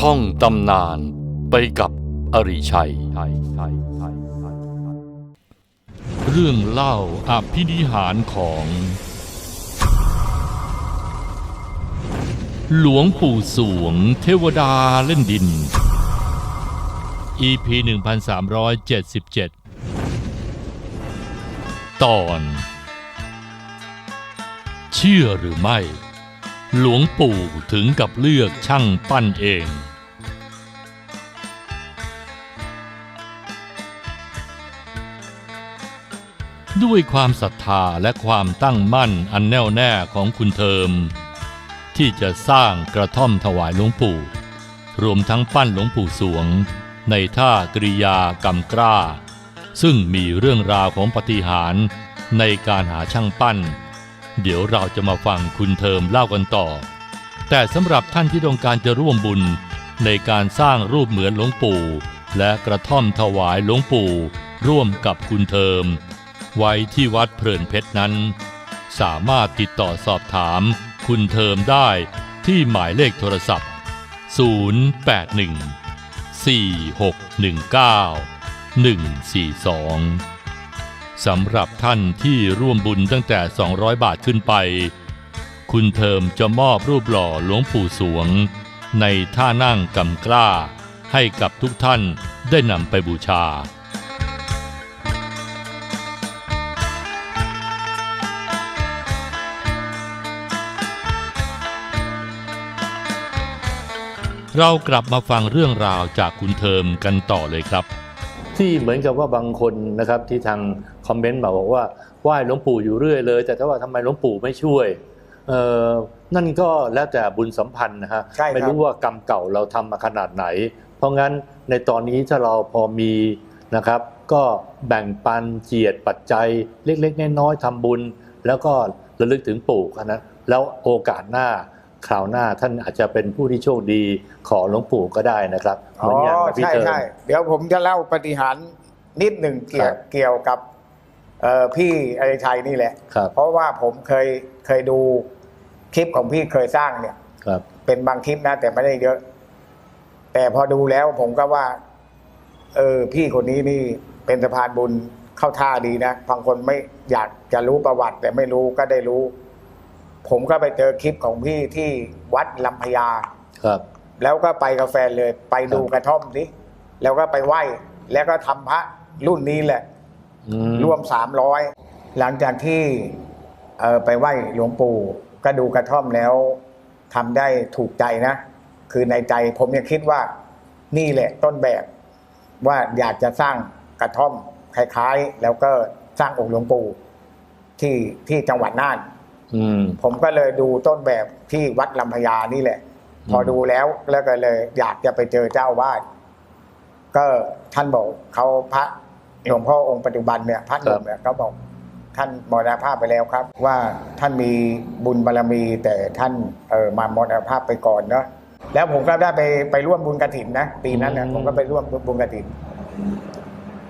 ท่องตำนานไปกับอริชัย เรื่องเล่าอภินิหารของ หลวงปู่สวงเทวดาเล่นดิน EP 1377 ตอน เชื่อหรือไม่ หลวงปู่ถึงกับเลือกช่างปั้นเอง ด้วยความศรัทธาและความตั้งมั่นอันแน่วแน่ของคุณเทิม ที่จะสร้างกระท่อมถวายหลวงปู่ รวมทั้งปั้นหลวงปู่สวง ในท่ากริยากรรมกล้า ซึ่งมีเรื่องราวของปฏิหารในการหาช่างปั้น เดี๋ยวเราจะมาฟังคุณเทิมเล่ากันต่อ แต่สำหรับท่านที่ต้องการจะร่วมบุญในการสร้างรูปเหมือนหลวงปู่ และกระท่อมถวายหลวงปู่ ร่วมกับคุณเทิม ไว้ที่วัดเพลินเพชรนั้น สามารถติดต่อสอบถามคุณเทิมได้ที่หมายเลขโทรศัพท์ 081 4619 142 สำหรับท่านที่ร่วมบุญตั้งแต่ 200 บาทขึ้นไป คุณเทิมจะมอบรูปหล่อหลวงปู่สวง ในท่านั่งกำกล้า ให้กับทุกท่านได้นำไปบูชา เรากลับมาฟังเรื่องราวจากคุณเทิมกันต่อเลยครับ ที่เหมือนกับว่าบางคนนะครับที่ทางคอมเมนต์มาบอกว่าไหว้หลวงปู่อยู่เรื่อยเลย แต่ถ้าว่าทำไมหลวงปู่ไม่ช่วยเอ่อนั่นก็แล้วแต่บุญสัมพันธ์นะฮะใช่ครับไม่รู้ว่ากรรมเก่าเราทำมาขนาดไหน เพราะงั้นในตอนนี้ถ้าเราพอมีนะครับ ก็แบ่งปันเจียดปัจจัยเล็กๆน้อยๆทำบุญ แล้วก็ระลึกถึงปู่แค่นั้นแล้วโอกาสหน้า คราวหน้าท่านอาจจะเป็นผู้ที่โชคดีขอหลวงปู่ก็ได้นะครับเหอ๋มืออนอย่างกับพี่ใช่เติมใช่เดี๋ยวผมจะเล่าปฏิหารย์นิดหนึ่งเกี่ยวครับเกี่ยวกับเอ่อพี่อริชัยนี่แหละครับเพราะว่าผมเคยเคยดูคลิปของพี่เคยสร้างเนี่ยครับเป็นบางคลิปนะ แต่ไม่ได้เยอะ แต่พอดูแล้วผมก็ว่า เออ พี่คนนี้นี่เป็นสะพานบุญเข้าท่าดีนะบางคนไม่อยากจะรู้ประวัติ แต่ไม่รู้ก็ได้รู้ ผมก็ไปเจอคลิปของพี่ที่วัดลำพญาครับ แล้วก็ไปกับแฟนเลย ไปดูครับกระท่อมสิแล้วก็ไปไหว้ แล้วก็ทำพระรุ่นนี้แหละอืมรวมสามร้อยหลังจากที่เออไปไหว้หลวงปู่ก็ดูกระท่อมแล้วทำได้ถูกใจนะ คือในใจผมยังคิดว่านี่แหละต้นแบบว่าอยากจะสร้างกระท่อมคล้ายๆ แล้วก็สร้างองค์หลวงปู่ที่ที่จังหวัดน่าน อืม ผมก็เลยดูต้นแบบที่วัดลำพญานี่แหละอืมพอดูแล้วแล้วก็เลย อยากจะไปเจอเจ้าอาวาดก็ท่านบอกเขาพระหลวงพ่อองค์ปัจจุบันเนี่ยพระหนุ่มเนี่ยเขาบอก ท่านมรณภาพไปแล้วครับ ว่าท่านมีบุญบารรมี แต่ท่านเออมามรณภาพไปก่อนเนาะแล้วผมก็ได้ไปไปร่วมบุญกระถินนะปีนั้นนะผมก็ไปร่วมบุญกระถิน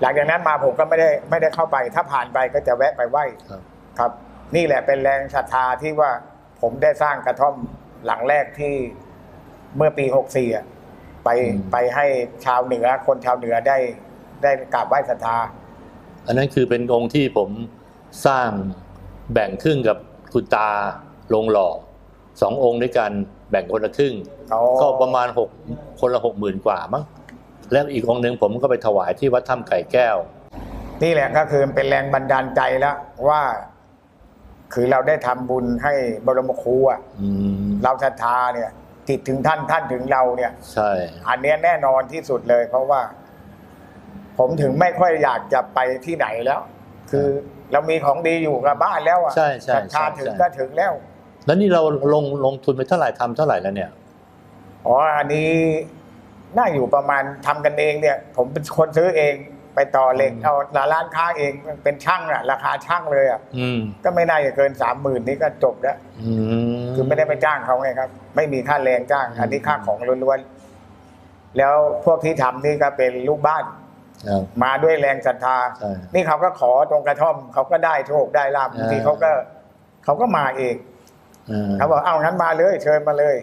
หลังจากนั้นมาผมก็ไม่ได้ไม่ได้เข้าไป ถ้าผ่านไปก็จะแวะไปไหว้ครับครับ นี่แหละเป็นแรงศรัทธาที่ว่าผมได้สร้างกระท่อมหลังแรกที่เมื่อปีหกสี่อะไปอืมไปให้ชาวเหนือคนชาวเหนือได้ได้กราบไหว้ศรัทธา อันนั้นคือเป็นองค์ที่ผมสร้างแบ่งครึ่งกับคุณตาลงหล่อสององค์ด้วยกันแบ่งคนละครึ่งอ๋อก็ประมาณหกคนละหกหมื่นกว่ามั้งแล้วอีกองค์หนึ่งผมก็ไปถวายที่วัดถ้ำไก่แก้ว นี่แหละก็คือเป็นแรงบันดาลใจแล้วว่า คือเราได้ทำบุญให้บรมครูอะอืมเราศรัทธาเนี่ยจิตถึงท่านท่านถึงเราเนี่ย ใช่ อันเนี้ยแน่นอนที่สุดเลย เพราะว่า ผมถึงไม่ค่อยอยากจะไปที่ไหนแล้ว คือเรามีของดีอยู่กับบ้านแล้วอะใช่ใช่ศรัทธาใช่ถึงใช่ก็ถึงแล้ว แล้วนี่เราลงลงทุนไปเท่าไหร่ทำเท่าไหร่แล้วเนี่ยอ๋ออันนี้น่าอยู่ประมาณทำกันเองเนี่ย ผมเป็นคนซื้อเอง ไปต่อเหล็กอืมเอาร้านค้าเองเป็นช่างอะราคาช่างเลยอะอืมก็ไม่น่าจะเกินสามหมื่นนี่ก็จบแล้วอืมคือไม่ได้ไปจ้างเขาไงครับ ไม่มีค่าแรงจ้าง อันนี้ค่าของล้วนๆแล้วพวกที่ทำนี่ก็เป็นลูกบ้านครับมาด้วยแรงศรัทธาใช่นี่เขาก็ขอตรงกระท่อม เขาก็ได้โชคได้ลาบบางทีอ่าเขาก็เขาก็มาเองอ่าเขาบอกเอางั้นมาเลย เชิญมาเลย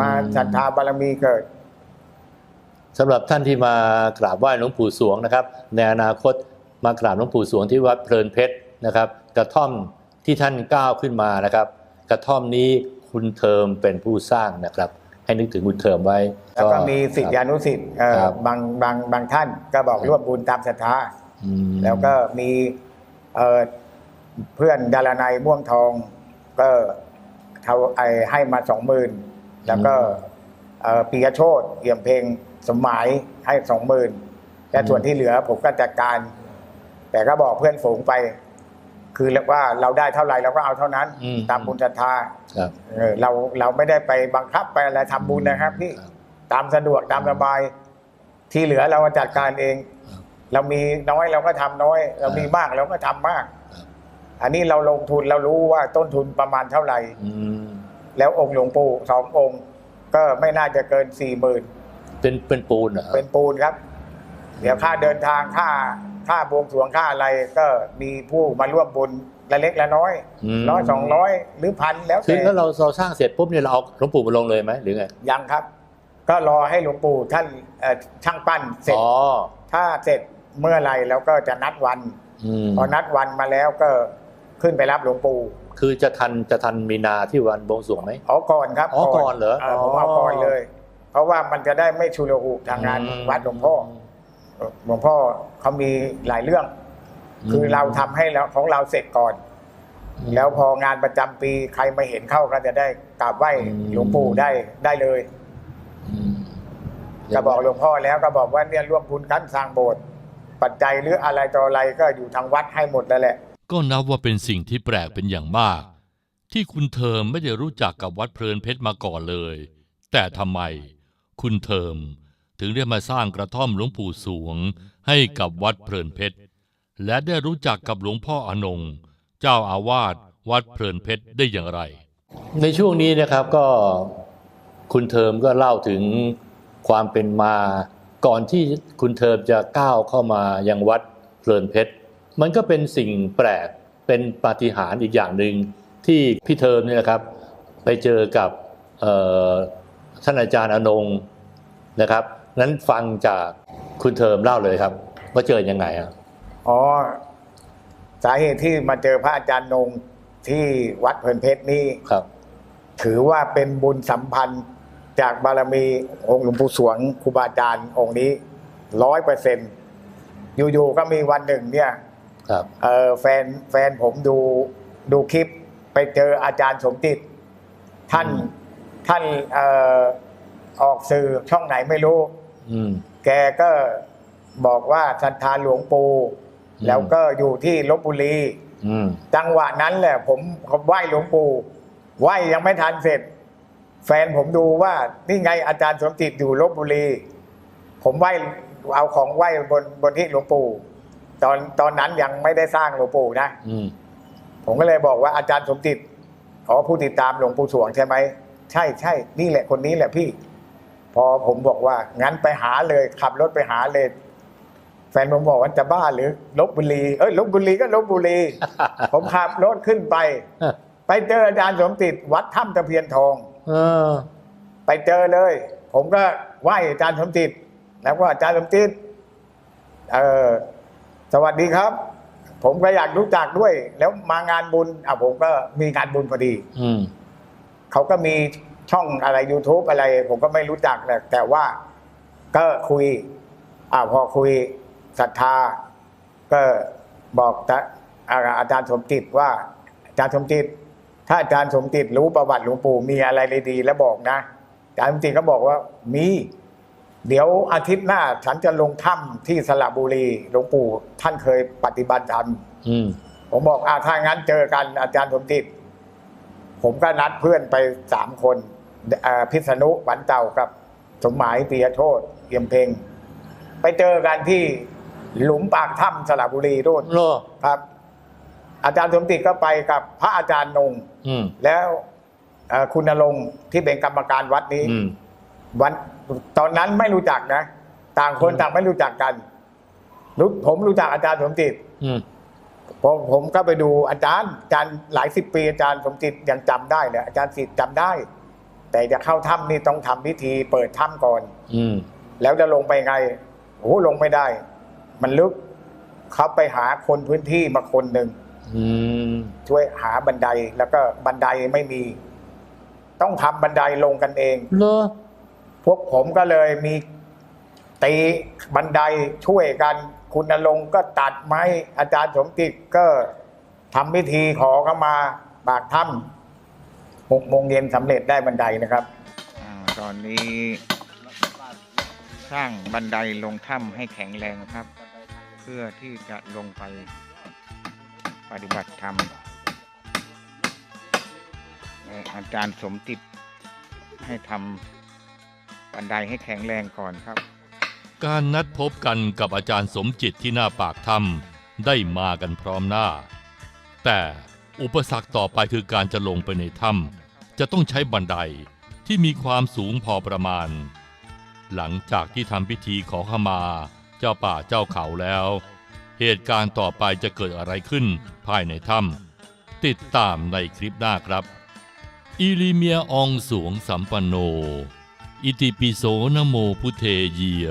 มาอืมศรัทธาบารมีเกิด สำหรับท่านที่มากราบไหว้หลวงปู่สวงนะครับ ในอนาคตมากราบหลวงปู่สวงที่วัดเพลินเพชรนะครับ กระท่อมที่ท่านก้าวขึ้นมานะครับ กระท่อมนี้คุณเทอมเป็นผู้สร้างนะครับ ให้นึกถึงคุณเทอมไว้แล้วก็มีสิทธิานุสิทธิ์เอ่อครับ บางบางบางท่านก็บอกร่วมบุญตามศรัทธา อืม แล้วก็มีเอ่อเพื่อนดารนัยม่วงทอง ก็เท่าไอให้มาสองหมื่นแล้วก็เอ่อปียโชตเอี่ยมเพลง สมหมายให้สองหมื่นแต่ส่วนที่เหลือผมก็จัดการ แต่ก็บอกเพื่อนฝูงไป คือเรียกว่าเราได้เท่าไหร่เราก็เอาเท่านั้นอืมตามบุญศรัทธาครับเออเราเราไม่ได้ไปบังคับไปอะไรทำบุญนะครับพี่ครับตามสะดวกตามสบาย ที่เหลือเราจัดการเองครับเรามีน้อยเราก็ทำน้อย เรามีมากเราก็ทำมาก อันนี้เราลงทุนเรารู้ว่าต้นทุนประมาณเท่าไหร่อืมแล้วองค์หลวงปู่สององค์ ก็ไม่น่าจะเกินสี่หมื่น เป็นเป็นปูนเหรอเป็นปูนครับ เดี๋ยวค่าเดินทางค่าค่าบวงสรวงค่าอะไรก็มีผู้มาร่วมบุญละเล็กละน้อยมร้อยสองร้อยหรือพันแล้วคือแต่ถ้าเราเราสร้างเสร็จปุ๊บเนี่ยเราเอาหลวงปู่มาลงเลยไหมหรือไงยังครับ ก็รอให้หลวงปู่ท่านเอ่อช่างปั้นเสร็จอ๋อถ้าเสร็จเมื่อไหรแล้วก็จะนัดวันอืมพอนัดวันมาแล้วก็ขึ้นไปรับหลวงปู่คือจะทันจะทันมีนาที่วันบวงสรวงไหมอ๋อก่อนครับอ๋อก่อนเหรอผมเอาอ๋อก่อนเลยเพ ราะว่ามันจะได้ไม่ชุลหุทางงานอืมวัดหลวงพ่อหลวงพ่อเขามีหลายเรื่อง คือเราทำให้แล้วของเราเสร็จก่อน แล้วพองานประจำปีใครมาเห็นเข้าก็จะได้กราบไหว้หลวงปู่ได้ได้เลยอืมก็บอกหลวงพ่อแล้วก็บอกว่าเนี่ยร่วมบุญกันสร้างโบสถ์ปัจจัยหรืออะไรต่ออะไรก็อยู่ทางวัดให้หมดแล้วแหละ ก็นับว่าเป็นสิ่งที่แปลกเป็นอย่างมาก ที่คุณเทอมไม่ได้รู้จักกับวัดเพลินเพชรมาก่อนเลย แต่ทำไม คุณเทอมถึงได้มาสร้างกระท่อมหลวงปู่สวงให้กับวัดเพลินเพชร และได้รู้จักกับหลวงพ่ออนงเจ้าอาวาสวัดเพลินเพชรได้อย่างไร ในช่วงนี้นะครับก็คุณเทอมก็เล่าถึงความเป็นมา ก่อนที่คุณเทอมจะก้าวเข้ามายังวัดเพลินเพชร มันก็เป็นสิ่งแปลกเป็นปาฏิหาริย์อีกอย่างหนึ่งที่พี่เทอมเนี่ยนะครับไปเจอกับ ท่านอาจารย์อนงนะครับ นั้นฟังจากคุณเทอมเล่าเลยครับ ว่าเจอยังไงอะอ๋อสาเหตุที่มาเจอพระอาจารย์นงที่วัดเพลินเพชรนี่ครับ ถือว่าเป็นบุญสัมพันธ์จากบารมีองค์หลวงปู่สวงครูบาอาจารย์องค์นี้ร้อยเปอร์เซ็นอยู่ๆก็มีวันหนึ่งเนี่ย ครับเออแฟนแฟนผมดูดูคลิปไปเจออาจารย์สมจิต ท่านอืม ท่านเอ่อออกสื่อช่องไหนไม่รู้อืมแกก็บอกว่าศรัทธาหลวงปู่อืมแล้วก็อยู่ที่ลบบุรีอืมจังหวะนั้นแหละผมผมไหว้หลวงปู่ไหว้ยังไม่ทันเสร็จ แฟนผมดูว่านี่ไงอาจารย์สมจิตอยู่ลบบุรี ผมไหว้เอาของไหว้บนบนที่หลวงปู่ตอนตอนนั้นยังไม่ได้สร้างหลวงปู่นะอืมผมก็เลยบอกว่าอาจารย์สมจิตอ๋อผู้ติดตามหลวงปู่สวงใช่ไหม ใช่ใช่นี่แหละคนนี้แหละพี่ พอผมบอกว่า งั้นไปหาเลย ขับรถไปหาเลย แฟนผมบอกว่าจะบ้าหรือลบบุรีเอ้ยลบบุรีก็ลบบุรี ผมขับรถขึ้นไป ไปเจออาจารย์สมจิตวัดถ้ำตะเพียนทองเออไปเจอเลย ผมก็ไหว้อาจารย์สมจิตแล้วก็อาจารย์สมจิตเออสวัสดีครับ ผมก็อยากรู้จักด้วย แล้วมางานบุญอะผมก็มีงานบุญพอดี อืม เขาก็มีช่องอะไร YouTube อะไร ผมก็ไม่รู้จักแหละแต่ว่าก็คุยอ่าพอคุยศรัทธา ก็บอกจะอาอาจารย์สมจิตว่า อาจารย์สมจิต ถ้าอาจารย์สมจิตรู้ประวัติหลวงปู่มีอะไรดีๆแล้วบอกนะอาจารย์สมจิตก็บอกว่ามี เดี๋ยวอาทิตย์หน้า ฉันจะลงถ้ำที่สระบุรีหลวงปู่ท่านเคยปฏิบัติธรรมอืมผมบอกอาถ้างั้นเจอกันอาจารย์สมจิต ผมก็นัดเพื่อนไปสามคนเอ่อพิษณุหวันเต่ากับสมหมายปียโทษเยี่ยมเพงไปเจอกันที่หลุมปากถ้ำสระบุรีด้วยโลครับ อาจารย์สมจิตก็ไปกับพระอาจารย์นงอืมแล้วเอ่อคุณนรงค์ที่เป็นกรรมการวัดนี้อืมวันตอนนั้นไม่รู้จักนะ ต่างคนอืมต่างไม่รู้จักกันรู้ผมรู้จักอาจารย์สมจิตอืม ผมผมก็ไปดูอาจารย์อาจารย์หลายสิบปีอาจารย์สมจิตยังจำได้เลยอาจารย์สิทธิ์จำได้ แต่จะเข้าถ้ำนี่ต้องทำพิธีเปิดถ้ำก่อน อืมแล้วจะลงไปไงโอ้โหลงไม่ได้ มันลึกเขาไปหาคนพื้นที่มาคนหนึ่งอืมช่วยหาบันไดแล้วก็บันไดไม่มี ต้องทำบันไดลงกันเองเหรอพวกผมก็เลยมี ตีบันไดช่วยกัน คุณนรงก็ตัดไม้อาจารย์สมจิตก็ทำพิธีขอเข้ามาปากถ้ำหกโมงเย็นสำเร็จได้บันไดนะครับอาตอนนี้สร้างบันไดลงถ้ำให้แข็งแรงครับ เพื่อที่จะลงไปปฏิบัติธรรมอาจารย์สมจิให้ทำบันไดให้แข็งแรงก่อนครับ การนัดพบกันกับอาจารย์สมจิตที่หน้าปากถ้ำได้มากันพร้อมหน้า แต่อุปสรรคต่อไปคือการจะลงไปในถ้ำจะต้องใช้บันไดที่มีความสูงพอประมาณ หลังจากที่ทำพิธีขอขมาเจ้าป่าเจ้าเขาแล้ว เหตุการณ์ต่อไปจะเกิดอะไรขึ้นภายในถ้ำติดตามในคลิปหน้าครับ อิลิเมียอองสวงสัมปันโน อิติปิโสนโมพุเทเยีย